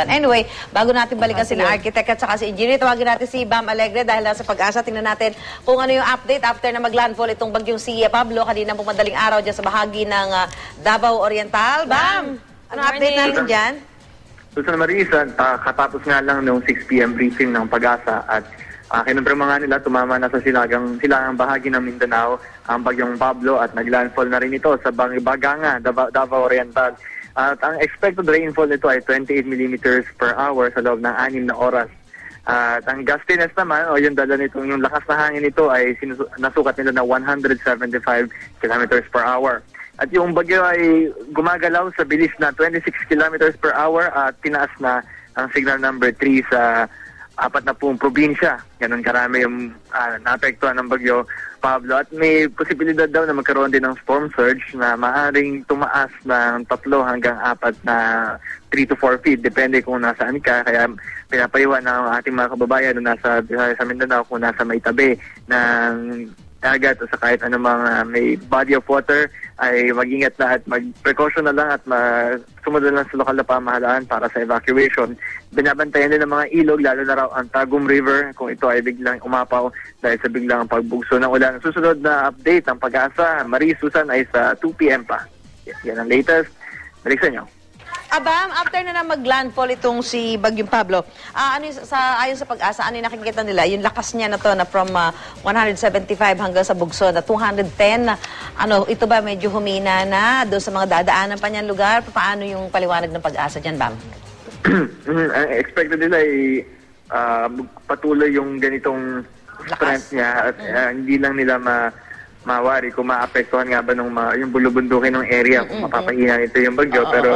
plan. Anyway, bago natin balikan Ah, sila sige. architect at saka si engineer, tawagin natin si Bam Alegre dahil nasa pag-asa. Tingnan natin kung ano yung update after na maglandfall itong bagyong si Pablo kanina pong madaling araw dyan sa bahagi ng ah, Davao Oriental. Bam! Ano update natin dyan? Susan Marisa, uh, katapos nga lang noong 6 p.m. briefing ng pag-asa at uh, kinumpirma nga nila tumama na sa silagang, silagang bahagi ng Mindanao ang bagyong Pablo at naglandfall na rin ito sa Baganga, Davao, Oriental. At ang expected rainfall nito ay 28 millimeters per hour sa loob ng 6 na oras. At ang gustiness naman, o yung dala nito, yung lakas na hangin nito ay sinusu- nasukat nila na 175 kilometers per hour. At yung bagyo ay gumagalaw sa bilis na 26 kilometers per hour at tinaas na ang signal number 3 sa apat na pong probinsya. Ganun karami yung uh, naapektuhan ng bagyo, Pablo. At may posibilidad daw na magkaroon din ng storm surge na maaaring tumaas ng tatlo hanggang apat na 3 to 4 feet, depende kung nasaan ka. Kaya pinapayuhan ng ating mga kababayan na nasa sa Mindanao kung nasa may tabi ng dagat o sa kahit anumang ah, may body of water ay mag-ingat na at mag-precaution na lang at sumunod lang sa lokal na pamahalaan para sa evacuation. Binabantayan din ng mga ilog, lalo na raw ang Tagum River kung ito ay biglang umapaw dahil sa biglang pagbugso ng ulan. Susunod na update ang pag-asa, Marie Susan ay sa 2 p.m. pa. Yan ang latest. Balik sa inyo. Abam, after na na maglandfall itong si Bagyong Pablo, ah, ano yung, sa, ayon sa pag-asa, ano yung nakikita nila? Yung lakas niya na to na from ah, 175 hanggang sa Bugso na 210 na, ano, ito ba medyo humina na doon sa mga dadaanan pa niyang lugar? Paano yung paliwanag ng pag-asa dyan, Bam? ang expected nila ay ah, patuloy yung ganitong strength niya at ah, hindi lang nila ma mawari kung maapektuhan nga ba nung ma- yung bulubundukin ng area kung mapapahina nito yung bagyo Oo, pero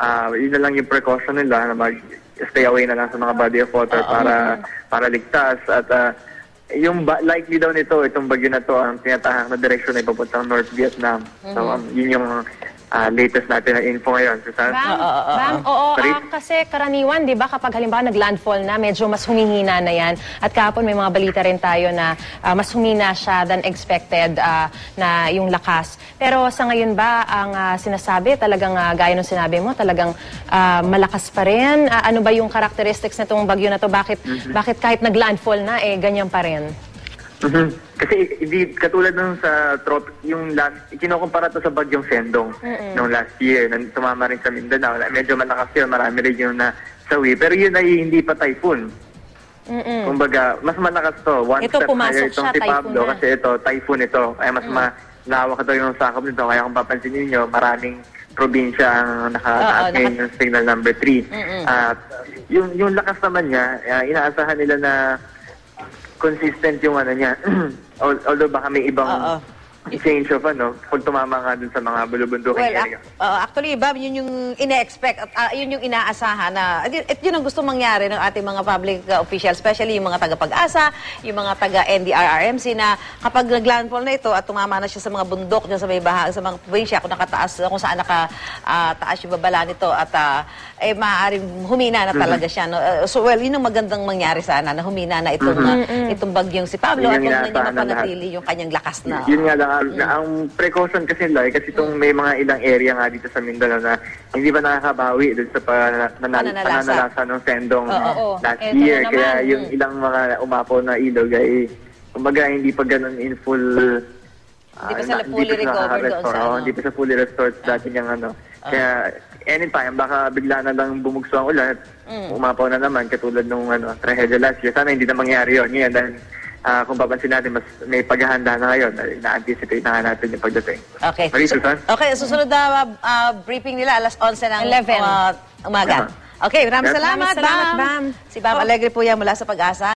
ah, yun na lang yung precaution nila na mag stay away na lang sa mga body of water para para ligtas. At ah, yung ba- likely daw nito itong bagyo na to ang tinatahak na direksyon ay papuntang North Vietnam. So um, yun yung ah, latest natin na info ngayon Susan Bam, Oo, oo, oo. bam, oo, Sorry? ah, kasi karaniwan, di ba, kapag halimbawa naglandfall na, medyo mas humihina na yan. At kahapon may mga balita rin tayo na ah, mas humina siya than expected ah, na yung lakas. Pero sa ngayon ba, ang ah, sinasabi, talagang ah, gaya ng sinabi mo, talagang ah, malakas pa rin? Ah, ano ba yung characteristics na itong bagyo na to? Bakit, bakit kahit naglandfall na, eh, ganyan pa rin? Mhm. Kasi hindi katulad nung sa trop yung last kinukumpara to sa bagyong Sendong nung last year nang tumama rin sa Mindanao. na Medyo malakas yun, marami rin yung na sawi. Pero yun ay hindi pa typhoon. Mm-mm. Kumbaga, mas malakas to. One Ito, step pumasok higher itong siya, si typhoon Pablo na. kasi ito, typhoon ito. Kaya mas malawak ito yung sakop nito. Kaya kung papansin niyo maraming probinsya ang nakataas ngayon naka- yung signal number 3. At yung, yung lakas naman niya, ah, inaasahan nila na consistent yung ano niya. Al- Although baka may ibang Oo. Change of ano, pag tumama nga dun sa mga bulubundukin Well, ac- uh, actually, Bam, yun yung ine-expect at uh, yun yung inaasahan na, at yun- at yun ang gusto mangyari ng ating mga public uh, officials, especially yung mga taga-pag-asa, yung mga taga-NDRRMC na kapag naglandfall na ito at tumama na siya sa mga bundok dyan sa may bahag, sa mga probinsya, kung nakataas, kung saan nakataas yung babala nito at uh, eh, maaaring humina na talaga siya. No? Uh, so, well, yun ang magandang mangyari sana, na humina na itong, uh, itong bagyong si Pablo at Yun huwag na yung niya inaasahan ng mapanatili yung kanyang lakas na. Yun nga lang, ang, ang precaution kasi nila, eh, kasi itong may mga ilang area nga dito sa Mindanao na hindi pa nakakabawi dun sa pananal- Pananalasa. pananalasa ng sendong Oo, oo. last Eto year. na naman. Kaya yung ilang mga umapaw na ilog ay, kumbaga, hindi pa ganun in full... Hindi pa ah, sila na- fully pa sila recovered doon sa nakaka-restore. Oo, ano. Hindi pa sa fully restored dati niyang ano. Kaya anytime, baka bigla na lang bumugso ang ulan at umapaw na naman katulad nung ano, trahedya last year. Sana hindi na mangyari yun. Ngayon, dahil ah, kung papansin natin, mas may paghahanda na ngayon. Na-anticipate na nga natin yung pagdating. Okay. Marie Susan? Okay, susunod na uh, briefing nila alas 11 ng 11. uh, umaga. Okay, maraming Yes. salamat, Maraming salamat, Bam. Bam. Si Bam Alegre po yan mula sa Pag-asa.